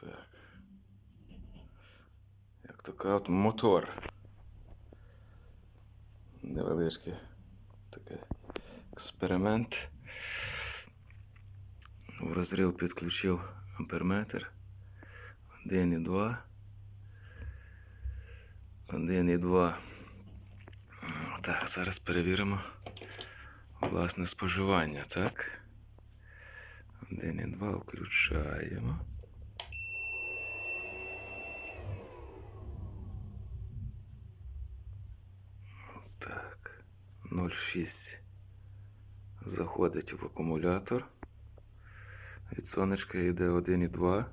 Так. Як то кажуть, мотор. Невеличкий такий експеримент. В розрив підключив амперметр. 1,2. 1,2. Так, зараз перевіримо власне споживання, так? 1,2 включаємо. Так. 0,6 заходить в акумулятор. Від сонечка йде 1,2.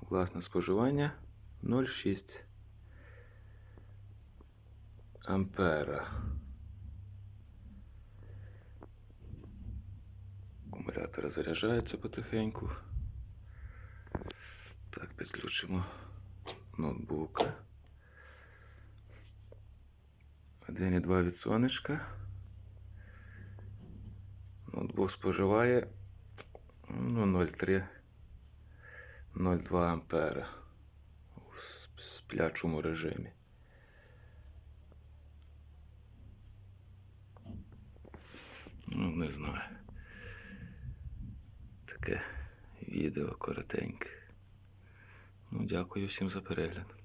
Власне споживання 0,6 ампера. Акумулятор заряджається потихеньку. Так, підключимо ноутбука. 1,2 від сонечка. Ноутбук споживає ну, 0,3 0,2 ампера у сплячому режимі. Ну, не знаю. Таке відео коротеньке. Ну, дякую всім за перегляд.